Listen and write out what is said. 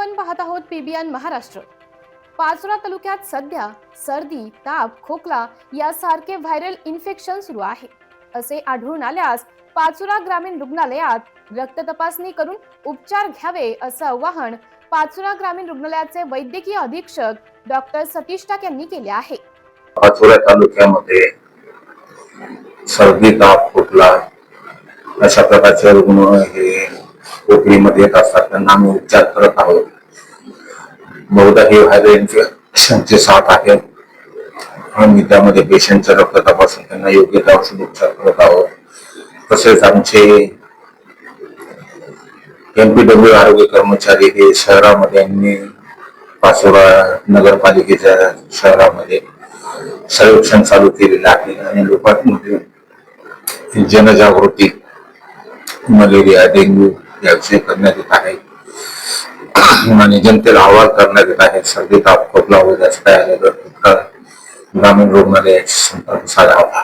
आपण पाहत आहोत पीबीएन महाराष्ट्र. पाचोरा तालुक्यात सध्या सर्दी ताप खोकला यासारखे व्हायरल इन्फेक्शन सुरू आहे. असे आढळून आल्यास पाचोरा ग्रामीण रुग्णालयात रक्त तपासणी करून उपचार घ्यावे असं आवाहन पाचोरा ग्रामीण रुग्णालयाचे वैद्यकीय अधीक्षक डॉक्टर सतीश टाक यांनी केले आहे. पाचोरा तालुक्यामध्ये सर्दी ताप खोकला अशा प्रकारचे रुग्ण हे कोकणीमध्ये येत असतात. त्यांना आम्ही उपचार करत आहोत. बहुधा हे व्हायरल इन्फेक्शनचे साथ आहे. आम्ही त्यामध्ये पेशंटचं रक्त तपासून त्यांना योग्य त्या औषध उपचार करत आहोत. तसेच आमचे एमपीडब्ल्यू आरोग्य कर्मचारी हे शहरामध्ये यांनी पाचोरा नगरपालिकेच्या शहरामध्ये सर्वेक्षण चालू केलेलं आहे. आणि लोकांमध्ये जनजागृती मलेरिया डेंग्यू याविषयी करण्यात येत आहे. आणि जनतेला अहवाल करण्यात येत आहे. सर्दी ताप खोकला वगैरे असं काय आलं तर ग्रामीण रुग्णालयाशी संपर्क साधावा